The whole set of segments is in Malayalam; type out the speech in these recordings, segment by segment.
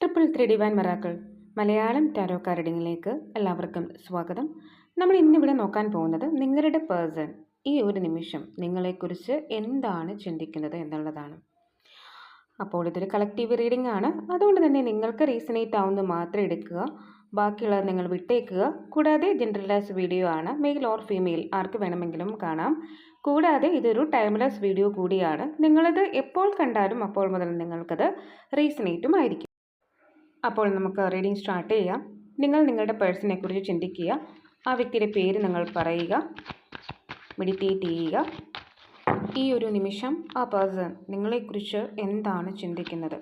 Triple three divine miracles Malayalam tarot കാർഡിങ്ങിലേക്ക് എല്ലാവർക്കും സ്വാഗതം. നമ്മൾ ഇന്നിവിടെ നോക്കാൻ പോകുന്നത് നിങ്ങളുടെ പേഴ്സൺ ഈ ഒരു നിമിഷം നിങ്ങളെക്കുറിച്ച് എന്താണ് ചിന്തിക്കുന്നത് എന്നുള്ളതാണ്. അപ്പോൾ ഇതൊരു കളക്റ്റീവ് റീഡിംഗ് ആണ്. അതുകൊണ്ട് തന്നെ നിങ്ങൾക്ക് റീസണേറ്റ് ആവുന്നത് മാത്രം എടുക്കുക. ബാക്കിയുള്ളത് നിങ്ങൾ വിട്ടേക്കുക. കൂടാതെ ജെൻഡർലെസ് വീഡിയോ ആണ്. മെയിൽ ഓർ ഫീമെയിൽ ആർക്ക് വേണമെങ്കിലും കാണാം. കൂടാതെ ഇതൊരു ടൈംലെസ് വീഡിയോ കൂടിയാണ്. നിങ്ങളിത് എപ്പോൾ കണ്ടാലും അപ്പോൾ മുതൽ നിങ്ങൾക്കത് റീസണേറ്റും ആയിരിക്കും. അപ്പോൾ നമുക്ക് റീഡിംഗ് സ്റ്റാർട്ട് ചെയ്യാം. നിങ്ങൾ നിങ്ങളുടെ പേഴ്സണെക്കുറിച്ച് ചിന്തിക്കുക. ആ വ്യക്തിയുടെ പേര് നിങ്ങൾ പറയുക. മെഡിറ്റേറ്റ് ചെയ്യുക. ഈ ഒരു നിമിഷം ആ പേഴ്സൺ നിങ്ങളെക്കുറിച്ച് എന്താണ് ചിന്തിക്കുന്നത്?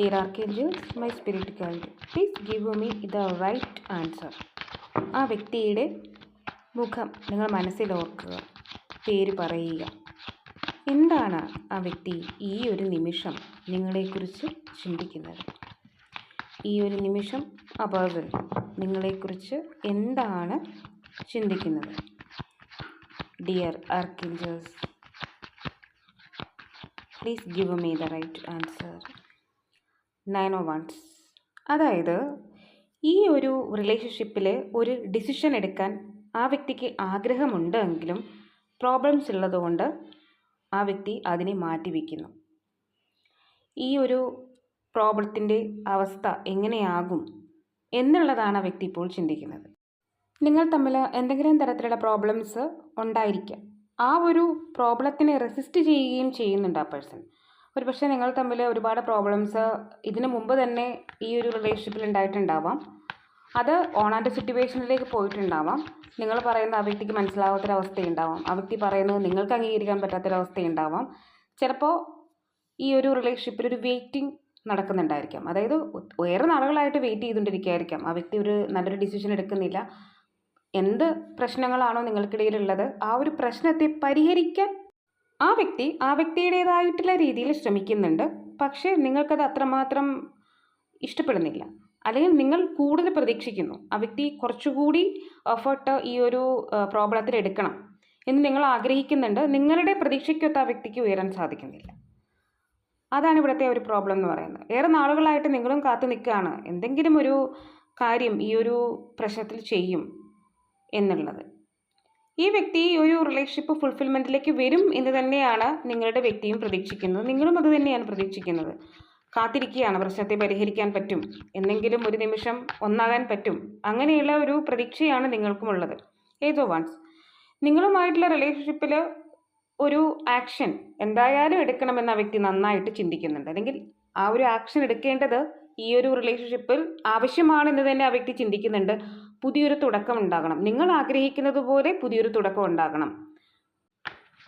Dear archangels my spirit guide please give me the right answer ആ വ്യക്തിയുടെ മുഖം നിങ്ങൾ മനസ്സിലോർക്കുക പേര് പറയുക. എന്താണ് ആ വ്യക്തി ഈ ഒരു നിമിഷം നിങ്ങളെക്കുറിച്ച് ചിന്തിക്കുന്നത്? ഈ ഒരു നിമിഷം ആ നിങ്ങളെക്കുറിച്ച് എന്താണ് ചിന്തിക്കുന്നത്? Dear archangels please give me the right answer nine of wands അതായത് ഈ ഒരു റിലേഷൻഷിപ്പിൽ ഒരു ഡിസിഷൻ എടുക്കാൻ ആ വ്യക്തിക്ക് ആഗ്രഹമുണ്ട് എങ്കിലും പ്രോബ്ലംസ് ഉള്ളതുകൊണ്ട് ആ വ്യക്തി അതിനെ മാറ്റിവെക്കുന്നു. ഈ ഒരു പ്രോബ്ലത്തിന്റെ അവസ്ഥ എങ്ങനെയാകും എന്നുള്ളതാണ് ആ വ്യക്തി ഇപ്പോൾ ചിന്തിക്കുന്നത്. നിങ്ങൾ തമ്മിൽ എന്തെങ്കിലും തരത്തിലുള്ള പ്രോബ്ലംസ് ഉണ്ടായിരിക്കാം. ആ ഒരു പ്രോബ്ലത്തിനെ റെസിസ്റ്റ് ചെയ്യുകയും ചെയ്യുന്നുണ്ട് ആ പേഴ്സൺ ഒരു പക്ഷേ നിങ്ങൾ തമ്മിൽ ഒരുപാട് പ്രോബ്ലംസ് ഇതിനു മുമ്പ് തന്നെ ഈ ഒരു റിലേഷൻഷിപ്പിൽ ഉണ്ടായിട്ടുണ്ടാവാം. അത് ഓൺ ആൻഡ് സിറ്റുവേഷനിലേക്ക് പോയിട്ടുണ്ടാവാം. നിങ്ങൾ പറയുന്ന ആ വ്യക്തിക്ക് മനസ്സിലാവാത്തൊരവസ്ഥയുണ്ടാവാം. ആ വ്യക്തി പറയുന്നത് നിങ്ങൾക്ക് അംഗീകരിക്കാൻ പറ്റാത്തൊരവസ്ഥയുണ്ടാവാം. ചിലപ്പോൾ ഈ ഒരു റിലേഷൻഷിപ്പിൽ ഒരു വെയിറ്റിംഗ് നടക്കുന്നുണ്ടായിരിക്കാം. അതായത് ഏറെ നാളുകളായിട്ട് വെയിറ്റ് ചെയ്തുകൊണ്ടിരിക്കുകയായിരിക്കാം. ആ വ്യക്തി ഒരു നല്ലൊരു ഡിസിഷൻ എടുക്കുന്നില്ല. എന്ത് പ്രശ്നങ്ങളാണോ നിങ്ങൾക്കിടയിലുള്ളത് ആ ഒരു പ്രശ്നത്തെ പരിഹരിക്കാൻ ആ വ്യക്തി ആ വ്യക്തിയുടേതായിട്ടുള്ള രീതിയിൽ ശ്രമിക്കുന്നുണ്ട്. പക്ഷേ നിങ്ങൾക്കത് അത്രമാത്രം ഇഷ്ടപ്പെടുന്നില്ല. അല്ലെങ്കിൽ നിങ്ങൾ കൂടുതൽ പ്രതീക്ഷിക്കുന്നു ആ വ്യക്തി കുറച്ചുകൂടി എഫേർട്ട് ഈ ഒരു പ്രോബ്ലത്തിൽ എടുക്കണം എന്ന് നിങ്ങൾ ആഗ്രഹിക്കുന്നുണ്ട്. നിങ്ങളുടെ പ്രതീക്ഷയ്ക്കൊത്ത് ആ വ്യക്തിക്ക് ഉയരാൻ സാധിക്കുന്നില്ല. അതാണ് ഇവിടുത്തെ ഒരു പ്രോബ്ലം എന്ന് പറയുന്നത്. ഏറെ നാളുകളായിട്ട് നിങ്ങളും കാത്തു നിൽക്കുകയാണ്. എന്തെങ്കിലും ഒരു കാര്യം ഈ ഒരു പ്രശ്നത്തിൽ ചെയ്യും എന്നുള്ളത്. ഈ വ്യക്തി ഒരു റിലേഷൻഷിപ്പ് ഫുൾഫിൽമെന്റിലേക്ക് വരും എന്ന് തന്നെയാണ് നിങ്ങളുടെ വ്യക്തിയും പ്രതീക്ഷിക്കുന്നത്. നിങ്ങളും അത് തന്നെയാണ് പ്രതീക്ഷിക്കുന്നത്. കാത്തിരിക്കുകയാണ് പ്രശ്നത്തെ പരിഹരിക്കാൻ പറ്റും എന്തെങ്കിലും ഒരു നിമിഷം ഒന്നാകാൻ പറ്റും. അങ്ങനെയുള്ള ഒരു പ്രതീക്ഷയാണ് നിങ്ങൾക്കുമുള്ളത്. ഏതോ വൺസ് നിങ്ങളുമായിട്ടുള്ള റിലേഷൻഷിപ്പിൽ ഒരു ആക്ഷൻ എന്തായാലും എടുക്കണമെന്ന് ആ വ്യക്തി നന്നായിട്ട് ചിന്തിക്കുന്നുണ്ട്. അല്ലെങ്കിൽ ആ ഒരു ആക്ഷൻ എടുക്കേണ്ടത് ഈ ഒരു റിലേഷൻഷിപ്പിൽ ആവശ്യമാണെന്ന് തന്നെ ആ വ്യക്തി ചിന്തിക്കുന്നുണ്ട്. പുതിയൊരു തുടക്കം ഉണ്ടാകണം. നിങ്ങൾ ആഗ്രഹിക്കുന്നത് പോലെ പുതിയൊരു തുടക്കം ഉണ്ടാകണം.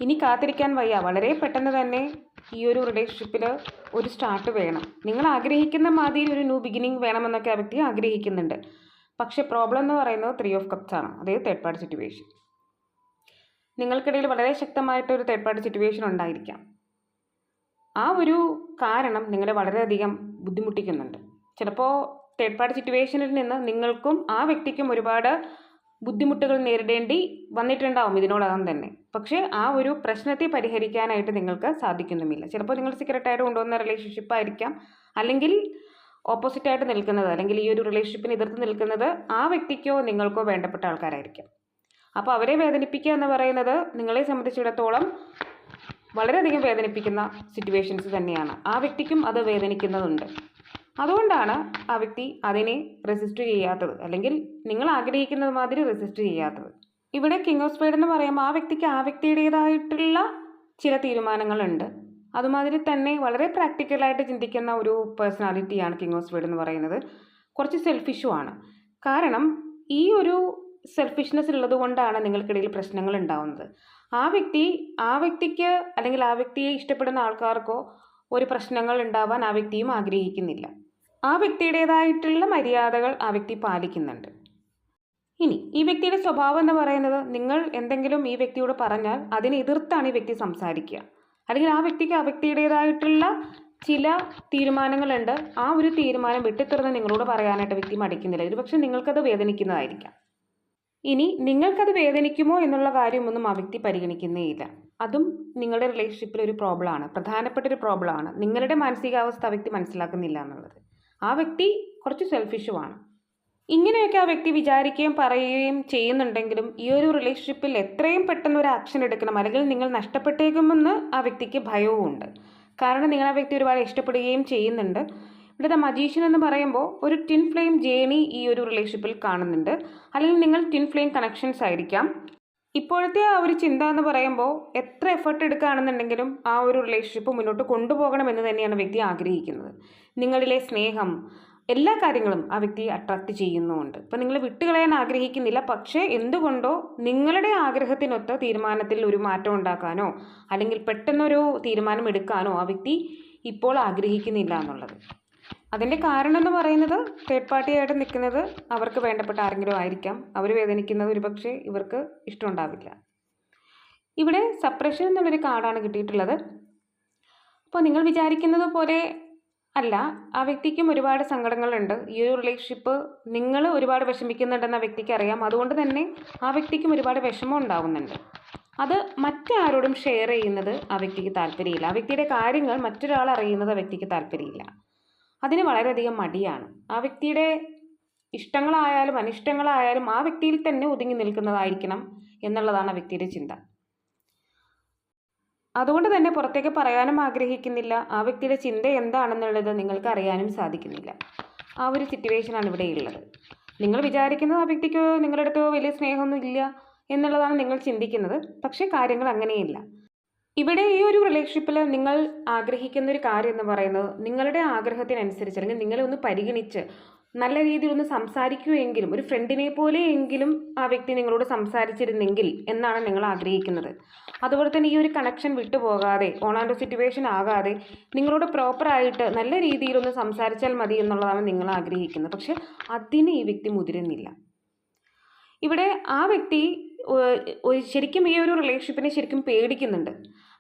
ഇനി കാത്തിരിക്കാൻ വയ്യ. വളരെ പെട്ടെന്ന് തന്നെ ഈ ഒരു റിലേഷൻഷിപ്പിൽ ഒരു സ്റ്റാർട്ട് വേണം. നിങ്ങൾ ആഗ്രഹിക്കുന്ന മാതിരി ഒരു ന്യൂ ബിഗിനിങ് വേണമെന്നൊക്കെ ആ വ്യക്തി ആഗ്രഹിക്കുന്നുണ്ട്. പക്ഷേ പ്രോബ്ലം എന്ന് പറയുന്നത് ത്രീ ഓഫ് കപ്സ് ആണ്. അതായത് തേർഡ് പാർട്ടി സിറ്റുവേഷൻ നിങ്ങൾക്കിടയിൽ വളരെ ശക്തമായിട്ടൊരു തേർഡ് പാർട്ടി സിറ്റുവേഷൻ ഉണ്ടായിരിക്കാം. ആ ഒരു കാരണം നിങ്ങളെ വളരെയധികം ബുദ്ധിമുട്ടിക്കുന്നുണ്ട്. ചിലപ്പോൾ തേർഡ് പാർട്ടി സിറ്റുവേഷനിൽ നിന്ന് നിങ്ങൾക്കും ആ വ്യക്തിക്കും ഒരുപാട് ബുദ്ധിമുട്ടുകൾ നേരിടേണ്ടി വന്നിട്ടുണ്ടാവും ഇതിനോടകം തന്നെ. പക്ഷേ ആ ഒരു പ്രശ്നത്തെ പരിഹരിക്കാനായിട്ട് നിങ്ങൾക്ക് സാധിക്കുന്നുമില്ല. ചിലപ്പോൾ നിങ്ങൾ സീക്രട്ടായിട്ട് കൊണ്ടുവന്ന റിലേഷൻഷിപ്പ് ആയിരിക്കാം. അല്ലെങ്കിൽ ഓപ്പോസിറ്റായിട്ട് നിൽക്കുന്നത് അല്ലെങ്കിൽ ഈ ഒരു റിലേഷൻഷിപ്പിന് എതിർത്ത് നിൽക്കുന്നത് ആ വ്യക്തിക്കോ നിങ്ങൾക്കോ വേണ്ടപ്പെട്ട ആൾക്കാരായിരിക്കാം. അപ്പോൾ അവരെ വേദനിപ്പിക്കുക എന്ന് പറയുന്നത് നിങ്ങളെ സംബന്ധിച്ചിടത്തോളം വളരെയധികം വേദനിപ്പിക്കുന്ന സിറ്റുവേഷൻസ് തന്നെയാണ്. ആ വ്യക്തിക്കും അത് വേദനിക്കുന്നതുണ്ട്. അതുകൊണ്ടാണ് ആ വ്യക്തി അതിനെ റെസിസ്റ്റ് ചെയ്യാത്തത്. അല്ലെങ്കിൽ നിങ്ങൾ ആഗ്രഹിക്കുന്നത് മാതിരി റെസിസ്റ്റ് ചെയ്യാത്തത്. ഇവിടെ കിങ് ഓഫ് സ്പേഡ് എന്ന് പറയുമ്പോൾ ആ വ്യക്തിക്ക് ആ വ്യക്തിയുടേതായിട്ടുള്ള ചില തീരുമാനങ്ങളുണ്ട്. അതുമാതിരി തന്നെ വളരെ പ്രാക്ടിക്കലായിട്ട് ചിന്തിക്കുന്ന ഒരു പേഴ്സണാലിറ്റിയാണ് കിങ് ഓഫ് സ്പേഡ് എന്ന് പറയുന്നത്. കുറച്ച് സെൽഫിഷുമാണ് കാരണം ഈ ഒരു സെൽഫിഷ്നെസ് ഉള്ളത് കൊണ്ടാണ് നിങ്ങൾക്കിടയിൽ പ്രശ്നങ്ങൾ ഉണ്ടാവുന്നത്. ആ വ്യക്തി ആ വ്യക്തിക്ക് അല്ലെങ്കിൽ ആ വ്യക്തിയെ ഇഷ്ടപ്പെടുന്ന ആൾക്കാർക്കോ ഒരു പ്രശ്നങ്ങൾ ഉണ്ടാവാൻ ആ വ്യക്തിയും ആഗ്രഹിക്കുന്നില്ല. ആ വ്യക്തിയുടേതായിട്ടുള്ള മര്യാദകൾ ആ വ്യക്തി പാലിക്കുന്നുണ്ട്. ഇനി ഈ വ്യക്തിയുടെ സ്വഭാവം എന്ന് പറയുന്നത് നിങ്ങൾ എന്തെങ്കിലും ഈ വ്യക്തിയോട് പറഞ്ഞാൽ അതിനെ എതിർത്താണ് ഈ വ്യക്തി സംസാരിക്കുക. അല്ലെങ്കിൽ ആ വ്യക്തിക്ക് ആ വ്യക്തിയുടേതായിട്ടുള്ള ചില തീരുമാനങ്ങളുണ്ട്. ആ ഒരു തീരുമാനം വിട്ടിത്തുറന്ന് നിങ്ങളോട് പറയാനായിട്ട് വ്യക്തി മടിക്കുന്നില്ല. ഒരു പക്ഷേ നിങ്ങൾക്കത് വേദനിക്കുന്നതായിരിക്കാം. ഇനി നിങ്ങൾക്കത് വേദനിക്കുമോ എന്നുള്ള കാര്യമൊന്നും ആ വ്യക്തി പരിഗണിക്കുന്നേയില്ല. അതും നിങ്ങളുടെ റിലേഷൻഷിപ്പിൽ ഒരു പ്രോബ്ലമാണ് പ്രധാനപ്പെട്ട ഒരു പ്രോബ്ലമാണ് നിങ്ങളുടെ മാനസികാവസ്ഥ ആ വ്യക്തി മനസ്സിലാക്കുന്നില്ല എന്നുള്ളത്. ആ വ്യക്തി കുറച്ച് സെൽഫിഷുമാണ് ഇങ്ങനെയൊക്കെ ആ വ്യക്തി വിചാരിക്കുകയും പറയുകയും ചെയ്യുന്നുണ്ടെങ്കിലും ഈ ഒരു റിലേഷൻഷിപ്പിൽ എത്രയും പെട്ടെന്ന് ഒരു ആക്ഷൻ എടുക്കണം. അല്ലെങ്കിൽ നിങ്ങൾ നഷ്ടപ്പെട്ടേക്കുമെന്ന് ആ വ്യക്തിക്ക് ഭയവും ഉണ്ട് കാരണം നിങ്ങൾ ആ വ്യക്തി ഒരുപാട് ഇഷ്ടപ്പെടുകയും ചെയ്യുന്നുണ്ട്. ഇവിടുത്തെ മജീഷ്യൻ എന്ന് പറയുമ്പോൾ ഒരു ടിൻ ഫ്ലെയിം ജേണി ഈ ഒരു റിലേഷൻഷിപ്പിൽ കാണുന്നുണ്ട്. അല്ലെങ്കിൽ നിങ്ങൾ ടിൻ ഫ്ലെയിം കണക്ഷൻസ് ആയിരിക്കാം. ഇപ്പോഴത്തെ ആ ഒരു ചിന്ത എന്ന് പറയുമ്പോൾ എത്ര എഫർട്ട് എടുക്കുകയാണെന്നുണ്ടെങ്കിലും ആ ഒരു റിലേഷൻഷിപ്പ് മുന്നോട്ട് കൊണ്ടുപോകണം എന്ന് തന്നെയാണ് വ്യക്തി ആഗ്രഹിക്കുന്നത്. നിങ്ങളിലെ സ്നേഹം എല്ലാ കാര്യങ്ങളും ആ വ്യക്തി അട്രാക്റ്റ് ചെയ്യുന്നുമുണ്ട്. ഇപ്പം നിങ്ങൾ വിട്ടുകളയാൻ ആഗ്രഹിക്കുന്നില്ല. പക്ഷേ എന്തുകൊണ്ടോ നിങ്ങളുടെ ആഗ്രഹത്തിനൊത്ത തീരുമാനത്തിൽ ഒരു മാറ്റം ഉണ്ടാക്കാനോ അല്ലെങ്കിൽ പെട്ടെന്നൊരു തീരുമാനം എടുക്കാനോ ആ വ്യക്തി ഇപ്പോൾ ആഗ്രഹിക്കുന്നില്ല എന്നുള്ളത്. അതിന്റെ കാരണം എന്ന് പറയുന്നത് തേർഡ് പാർട്ടിയായിട്ട് നിൽക്കുന്നത് അവർക്ക് വേണ്ടപ്പെട്ട ആരെങ്കിലും ആയിരിക്കാം. അവർ വേദനിക്കുന്നത് ഒരുപക്ഷെ ഇവർക്ക് ഇഷ്ടമുണ്ടാവില്ല. ഇവിടെ സപ്രഷൻ എന്നുള്ളൊരു കാർഡാണ് കിട്ടിയിട്ടുള്ളത്. അപ്പോൾ നിങ്ങൾ വിചാരിക്കുന്നത് പോലെ അല്ല ആ വ്യക്തിക്കും ഒരുപാട് സങ്കടങ്ങളുണ്ട്. ഈ ഒരു റിലേഷൻഷിപ്പ് നിങ്ങൾ ഒരുപാട് വിഷമിക്കുന്നുണ്ടെന്ന് ആ വ്യക്തിക്ക് അറിയാം. അതുകൊണ്ട് തന്നെ ആ വ്യക്തിക്കും ഒരുപാട് വിഷമം ഉണ്ടാവുന്നുണ്ട്. അത് മറ്റാരോടും ഷെയർ ചെയ്യുന്നത് ആ വ്യക്തിക്ക് താല്പര്യമില്ല. ആ വ്യക്തിയുടെ കാര്യങ്ങൾ മറ്റൊരാൾ അറിയുന്നത് ആ വ്യക്തിക്ക് താല്പര്യമില്ല. അതിന് വളരെയധികം മടിയാണ്. ആ വ്യക്തിയുടെ ഇഷ്ടങ്ങളായാലും അനിഷ്ടങ്ങളായാലും ആ വ്യക്തിയിൽ തന്നെ ഒതുങ്ങി നിൽക്കുന്നതായിരിക്കണം എന്നുള്ളതാണ് ആ വ്യക്തിയുടെ ചിന്ത. അതുകൊണ്ട് തന്നെ പുറത്തേക്ക് പറയാനും ആഗ്രഹിക്കുന്നില്ല. ആ വ്യക്തിയുടെ ചിന്ത എന്താണെന്നുള്ളത് നിങ്ങൾക്ക് അറിയാനും സാധിക്കുന്നില്ല. ആ ഒരു സിറ്റുവേഷനാണ് ഇവിടെ ഉള്ളത്. നിങ്ങൾ വിചാരിക്കുന്നത് ആ വ്യക്തിക്ക് നിങ്ങളുടെ അടുത്ത് വലിയ സ്നേഹമൊന്നും ഇല്ല എന്നുള്ളതാണ് നിങ്ങൾ ചിന്തിക്കുന്നത്. പക്ഷേ കാര്യങ്ങൾ അങ്ങനെയില്ല. ഇവിടെ ഈ ഒരു റിലേഷൻഷിപ്പിൽ നിങ്ങൾ ആഗ്രഹിക്കുന്ന ഒരു കാര്യം എന്ന് പറയുന്നത് നിങ്ങളുടെ ആഗ്രഹത്തിനനുസരിച്ച് അല്ലെങ്കിൽ നിങ്ങളെ ഒന്ന് പരിഗണിച്ച് നല്ല രീതിയിൽ ഒന്ന് സംസാരിക്കുമെങ്കിലും ഒരു ഫ്രണ്ടിനെ പോലെയെങ്കിലും ആ വ്യക്തി നിങ്ങളോട് സംസാരിച്ചിരുന്നെങ്കിൽ എന്നാണ് നിങ്ങൾ ആഗ്രഹിക്കുന്നത്. അതുപോലെ തന്നെ ഈ ഒരു കണക്ഷൻ വിട്ടുപോകാതെ ഓണാൻഡോ സിറ്റുവേഷൻ ആകാതെ നിങ്ങളോട് പ്രോപ്പറായിട്ട് നല്ല രീതിയിലൊന്ന് സംസാരിച്ചാൽ മതി എന്നുള്ളതാണ് നിങ്ങൾ ആഗ്രഹിക്കുന്നത്. പക്ഷെ അതിന് ഈ വ്യക്തി മുതിരുന്നില്ല. ഇവിടെ ആ വ്യക്തി ശരിക്കും ഈ ഒരു റിലേഷൻഷിപ്പിനെ ശരിക്കും പേടിക്കുന്നുണ്ട്.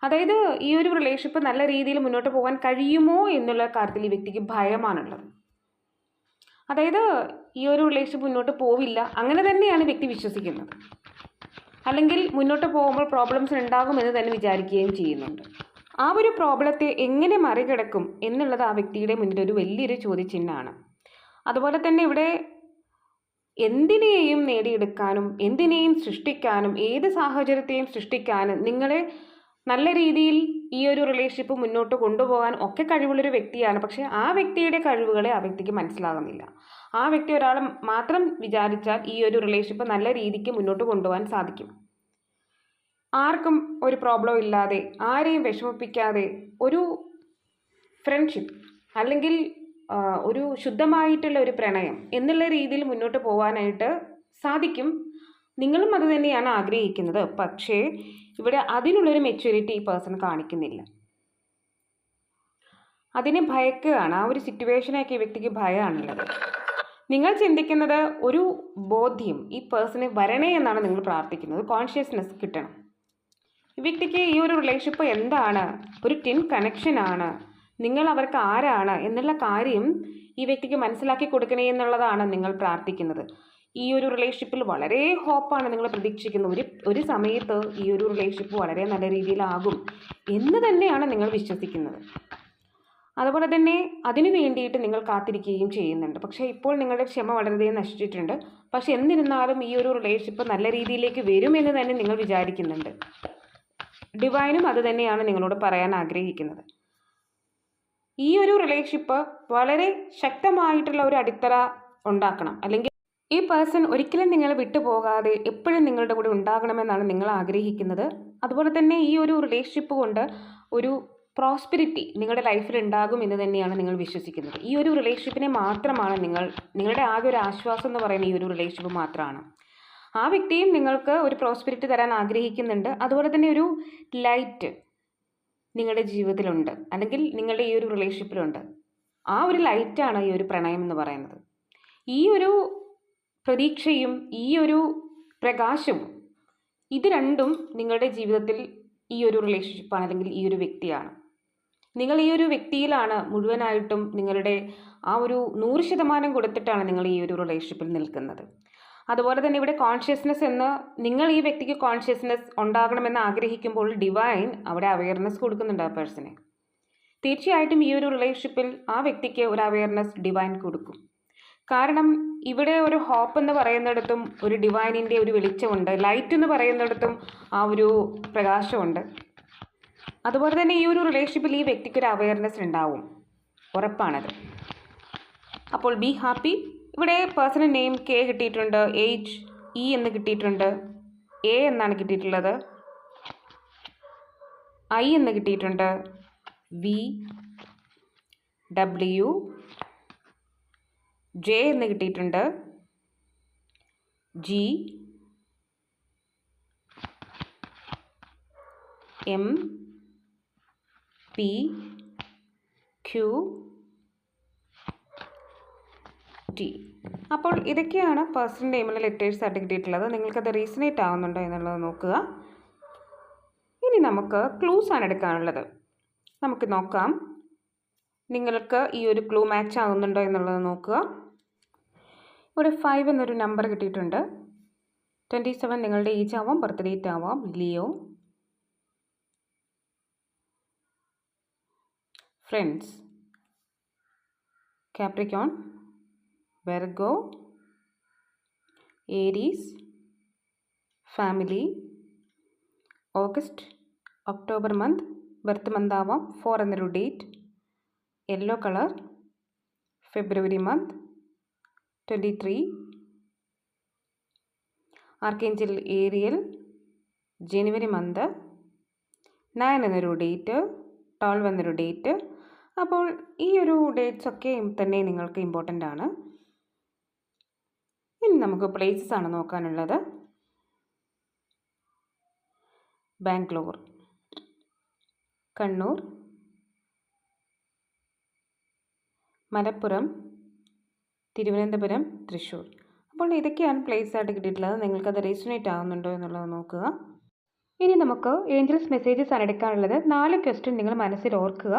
അതായത് ഈ ഒരു റിലേഷൻഷിപ്പ് നല്ല രീതിയിൽ മുന്നോട്ട് പോകാൻ കഴിയുമോ എന്നുള്ള കാര്യത്തിൽ ഈ വ്യക്തിക്ക് ഭയമാണുള്ളത്. അതായത് ഈ ഒരു റിലേഷൻഷിപ്പ് മുന്നോട്ട് പോവില്ല. അങ്ങനെ തന്നെയാണ് വ്യക്തി വിശ്വസിക്കുന്നത്. അല്ലെങ്കിൽ മുന്നോട്ട് പോകുമ്പോൾ പ്രോബ്ലംസ് ഉണ്ടാകുമെന്ന് തന്നെ വിചാരിക്കുകയും ചെയ്യുന്നുണ്ട്. ആ ഒരു പ്രോബ്ലത്തെ എങ്ങനെ മറികടക്കും എന്നുള്ളത് ആ വ്യക്തിയുടെ മുന്നിൽ ഒരു വലിയൊരു ചോദ്യചിഹ്നമാണ്. അതുപോലെ തന്നെ ഇവിടെ എന്തിനേയും നേടിയെടുക്കാനും എന്തിനേയും സൃഷ്ടിക്കാനും ഏത് സാഹചര്യത്തെയും സൃഷ്ടിക്കാനും നിങ്ങളെ നല്ല രീതിയിൽ ഈ ഒരു റിലേഷൻഷിപ്പ് മുന്നോട്ട് കൊണ്ടുപോകാൻ ഒക്കെ കഴിവുള്ളൊരു വ്യക്തിയാണ്. പക്ഷേ ആ വ്യക്തിയുടെ കഴിവുകളെ ആ വ്യക്തിക്ക് മനസ്സിലാകുന്നില്ല. ആ വ്യക്തി ഒരാൾ മാത്രം വിചാരിച്ചാൽ ഈ ഒരു റിലേഷൻഷിപ്പ് നല്ല രീതിക്ക് മുന്നോട്ട് കൊണ്ടുപോകാൻ സാധിക്കും. ആർക്കും ഒരു പ്രോബ്ലം ഇല്ലാതെ ആരെയും വിഷമിപ്പിക്കാതെ ഒരു ഫ്രണ്ട്ഷിപ്പ് അല്ലെങ്കിൽ ഒരു ശുദ്ധമായിട്ടുള്ള ഒരു പ്രണയം എന്നുള്ള രീതിയിൽ മുന്നോട്ട് പോകാനായിട്ട് സാധിക്കും. നിങ്ങളും അത് തന്നെയാണ് ആഗ്രഹിക്കുന്നത്. പക്ഷേ ഇവിടെ അതിനുള്ളൊരു മെച്യൂരിറ്റി ഈ പേഴ്സൺ കാണിക്കുന്നില്ല. അതിനെ ഭയക്കുകയാണ്. ആ ഒരു സിറ്റുവേഷനൊക്കെ ഈ വ്യക്തിക്ക് ഭയമാണുള്ളത് നിങ്ങൾ ചിന്തിക്കുന്നത് ഒരു ബോധ്യം ഈ പേഴ്സണെ വരണേ എന്നാണ് നിങ്ങൾ പ്രാർത്ഥിക്കുന്നത്. കോൺഷ്യസ്നെസ് കിട്ടണം. ഈ വ്യക്തിക്ക് ഈ ഒരു റിലേഷൻഷിപ്പ് എന്താണ്? ഒരു ടിൻ കണക്ഷനാണ് നിങ്ങൾ അവർക്ക് ആരാണ് എന്നുള്ള കാര്യം ഈ വ്യക്തിക്ക് മനസ്സിലാക്കി കൊടുക്കണേ എന്നുള്ളതാണ് നിങ്ങൾ പ്രാർത്ഥിക്കുന്നത്. ഈ ഒരു റിലേഷൻഷിപ്പിൽ വളരെ ഹോപ്പാണ് നിങ്ങൾ പ്രതീക്ഷിക്കുന്നത്. ഒരു ഒരു സമയത്ത് ഈ ഒരു റിലേഷൻഷിപ്പ് വളരെ നല്ല രീതിയിലാകും എന്ന് തന്നെയാണ് നിങ്ങൾ വിശ്വസിക്കുന്നത്. അതുപോലെ തന്നെ അതിനു വേണ്ടിയിട്ട് നിങ്ങൾ കാത്തിരിക്കുകയും ചെയ്യുന്നുണ്ട്. പക്ഷേ ഇപ്പോൾ നിങ്ങളുടെ ക്ഷമ വളരെയധികം നശിച്ചിട്ടുണ്ട്. പക്ഷേ എന്നിരുന്നാലും ഈ ഒരു റിലേഷൻഷിപ്പ് നല്ല രീതിയിലേക്ക് വരുമെന്ന് തന്നെ നിങ്ങൾ വിചാരിക്കുന്നുണ്ട്. ഡിവൈനും അത് തന്നെയാണ് നിങ്ങളോട് പറയാൻ ആഗ്രഹിക്കുന്നത്. ഈ ഒരു റിലേഷൻഷിപ്പ് വളരെ ശക്തമായിട്ടുള്ള ഒരു അടിത്തറ ഉണ്ടാക്കണം. അല്ലെങ്കിൽ ഈ പേഴ്സൺ ഒരിക്കലും നിങ്ങളെ വിട്ടുപോകാതെ എപ്പോഴും നിങ്ങളുടെ കൂടെ ഉണ്ടാകണമെന്നാണ് നിങ്ങൾ ആഗ്രഹിക്കുന്നത്. അതുപോലെ തന്നെ ഈ ഒരു റിലേഷൻഷിപ്പ് കൊണ്ട് ഒരു പ്രോസ്പിരിറ്റി നിങ്ങളുടെ ലൈഫിൽ ഉണ്ടാകും എന്ന് തന്നെയാണ് നിങ്ങൾ വിശ്വസിക്കുന്നത്. ഈ ഒരു റിലേഷൻഷിപ്പിനെ മാത്രമാണ് നിങ്ങൾ നിങ്ങളുടെ ആകെ ഒരു ആശ്വാസം എന്ന് പറയുന്ന ഈ ഒരു റിലേഷൻഷിപ്പ് മാത്രമാണ്. ആ വ്യക്തിയും നിങ്ങൾക്ക് ഒരു പ്രോസ്പിരിറ്റി തരാൻ ആഗ്രഹിക്കുന്നുണ്ട്. അതുപോലെ തന്നെ ഒരു ലൈറ്റ് നിങ്ങളുടെ ജീവിതത്തിലുണ്ട്. അല്ലെങ്കിൽ നിങ്ങളുടെ ഈ ഒരു റിലേഷൻഷിപ്പിലുണ്ട് ആ ഒരു ലൈറ്റാണ് ഈ ഒരു പ്രണയം എന്ന് പറയുന്നത്. ഈ ഒരു പ്രതീക്ഷയും ഈ ഒരു പ്രകാശവും ഇത് രണ്ടും നിങ്ങളുടെ ജീവിതത്തിൽ ഈ ഒരു റിലേഷൻഷിപ്പാണ് അല്ലെങ്കിൽ ഈ ഒരു വ്യക്തിയാണ്. നിങ്ങൾ ഈ ഒരു വ്യക്തിയിലാണ് മുഴുവനായിട്ടും നിങ്ങളുടെ ആ ഒരു നൂറ് ശതമാനം കൊടുത്തിട്ടാണ് നിങ്ങൾ ഈ ഒരു റിലേഷൻഷിപ്പിൽ നിൽക്കുന്നത്. അതുപോലെ തന്നെ ഇവിടെ കോൺഷ്യസ്നെസ് എന്ന് നിങ്ങൾ ഈ വ്യക്തിക്ക് കോൺഷ്യസ്നെസ് ഉണ്ടാകണമെന്ന് ആഗ്രഹിക്കുമ്പോൾ ഡിവൈൻ അവിടെ അവയർനെസ് കൊടുക്കുന്നുണ്ട് ആ പേഴ്സണെ തീർച്ചയായിട്ടും ഈ ഒരു റിലേഷൻഷിപ്പിൽ ആ വ്യക്തിക്ക് ഒരു അവയർനെസ് ഡിവൈൻ കൊടുക്കും. കാരണം ഇവിടെ ഒരു ഹോപ്പ് എന്ന് പറയുന്നിടത്തും ഒരു ഡിവൈനിന്റെ ഒരു വെളിച്ചമുണ്ട്. ലൈറ്റ് എന്ന് പറയുന്നിടത്തും ആ ഒരു പ്രകാശമുണ്ട്. അതുപോലെ തന്നെ ഈ ഒരു റിലേഷൻഷിപ്പിൽ ഈ വ്യക്തിക്ക് ഒരു അവയർനെസ് ഉണ്ടാവും. ഉറപ്പാണത്. അപ്പോൾ ബി ഹാപ്പി ഇവിടെ പേഴ്സണൽ നെയിം കെ കിട്ടിയിട്ടുണ്ട്. ഏജ് ഇ എന്ന് കിട്ടിയിട്ടുണ്ട്. എ എന്നാണ് കിട്ടിയിട്ടുള്ളത്. ഐ എന്ന് കിട്ടിയിട്ടുണ്ട്. വി ഡബ്ല്യു ജെ എന്ന് കിട്ടിയിട്ടുണ്ട്. G M P Q T. അപ്പോൾ ഇതൊക്കെയാണ് പേഴ്സണൽ നെയിമിലെ ലെറ്റേഴ്സ് ആയിട്ട് കിട്ടിയിട്ടുള്ളത്. നിങ്ങൾക്കത് റീസണേറ്റ് ആവുന്നുണ്ടോ എന്നുള്ളത് നോക്കുക. ഇനി നമുക്ക് ക്ലൂസ് ആണ് എടുക്കാനുള്ളത്. നമുക്ക് നോക്കാം. നിങ്ങൾക്ക് ഈ ഒരു ക്ലൂ മാച്ച് ആവുന്നുണ്ടോ എന്നുള്ളത് നോക്കുക. ഇവിടെ ഫൈവ് എന്നൊരു നമ്പർ കിട്ടിയിട്ടുണ്ട്. ട്വന്റി സെവൻ നിങ്ങളുടെ ഏജ് ആവാം ബർത്ത് ഡേറ്റ് ആവാം Leo. Friends. Capricorn. Virgo Aries family August October month birth month ആവാം ഫോർ എന്നൊരു date yellow colour February month twenty three. Archangel Ariel January month nine എന്നൊരു ഡേറ്റ് ട്വൽവ് എന്നൊരു ഡേറ്റ്. അപ്പോൾ ഈ ഒരു ഡേറ്റ്സ് ഒക്കെ തന്നെ നിങ്ങൾക്ക് ഇമ്പോർട്ടന്റ് ആണ്. ഇനി നമുക്ക് പ്ലേസസ് ആണ് നോക്കാനുള്ളത്. ബാംഗ്ലൂർ കണ്ണൂർ മലപ്പുറം തിരുവനന്തപുരം തൃശ്ശൂർ. അപ്പോൾ ഇതൊക്കെയാണ് പ്ലേസ് ആയിട്ട് കിട്ടിയിട്ടുള്ളത്. നിങ്ങൾക്കത് റെസിനേറ്റ് ആകുന്നുണ്ടോ എന്നുള്ളത് നോക്കുക. ഇനി നമുക്ക് ഏഞ്ചൽസ് മെസ്സേജസ് ആണ് എടുക്കാനുള്ളത്. നാല് ക്വസ്റ്റ്യൻ നിങ്ങൾ മനസ്സിൽ ഓർക്കുക.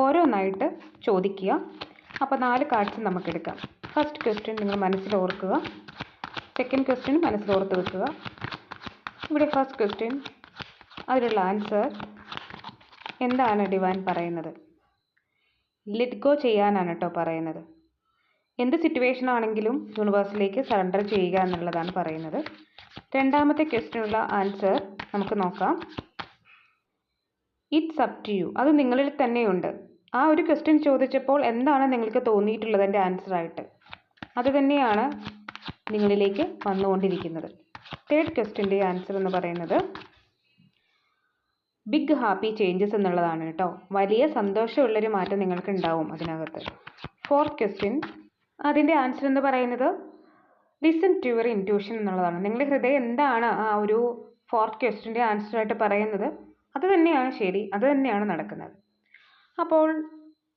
ഓരോന്നായിട്ട് ചോദിക്കുക. അപ്പോൾ നാല് കാർഡ്സ് നമുക്ക് എടുക്കാം. ഫസ്റ്റ് ക്വസ്റ്റ്യൻ നിങ്ങൾ മനസ്സിൽ ഓർക്കുക. സെക്കൻഡ് ക്വസ്റ്റ്യൻ മനസ്സിൽ ഓർത്ത് വെക്കുക. ഇവിടെ ഫസ്റ്റ് ക്വസ്റ്റ്യൻ അതിനുള്ള ആൻസർ എന്താണ് ഡിവൈൻ പറയുന്നത്? ലെറ്റ് ഗോ ചെയ്യാനാണ് കേട്ടോ പറയുന്നത്. എന്ത് സിറ്റുവേഷൻ ആണെങ്കിലും യൂണിവേഴ്സിലേക്ക് സറണ്ടർ ചെയ്യുക എന്നുള്ളതാണ് പറയുന്നത്. രണ്ടാമത്തെ ക്വസ്റ്റിനുള്ള ആൻസർ നമുക്ക് നോക്കാം. ഇറ്റ്സ് അപ് ടു യു അത് നിങ്ങളിൽ തന്നെയുണ്ട്. ആ ഒരു ക്വസ്റ്റ്യൻ ചോദിച്ചപ്പോൾ എന്താണ് നിങ്ങൾക്ക് തോന്നിയിട്ടുള്ളത് എന്റെ ആൻസറായിട്ട് അത് തന്നെയാണ് നിങ്ങളിലേക്ക് വന്നുകൊണ്ടിരിക്കുന്നത്. തേർഡ് ക്വസ്റ്റിന്റെ ആൻസർ എന്ന് പറയുന്നത് ബിഗ് ഹാപ്പി ചേഞ്ചസ് എന്നുള്ളതാണ് കേട്ടോ. വലിയ സന്തോഷമുള്ളൊരു മാറ്റം നിങ്ങൾക്ക് ഉണ്ടാവും അതിനകത്ത്. ഫോർത്ത് ക്വസ്റ്റ്യൻ അതിന്റെ ആൻസർ എന്ന് പറയുന്നത് ലിസൺ ടു യുവർ ഇന്റ്യൂഷൻ എന്നുള്ളതാണ്. നിങ്ങളുടെ ഹൃദയം എന്താണ് ആ ഒരു ഫോർത്ത് ക്വസ്റ്റിന്റെ ആൻസറായിട്ട് പറയുന്നത്? അത് തന്നെയാണ് ശരി അത് തന്നെയാണ് നടക്കുന്നത്. അപ്പോൾ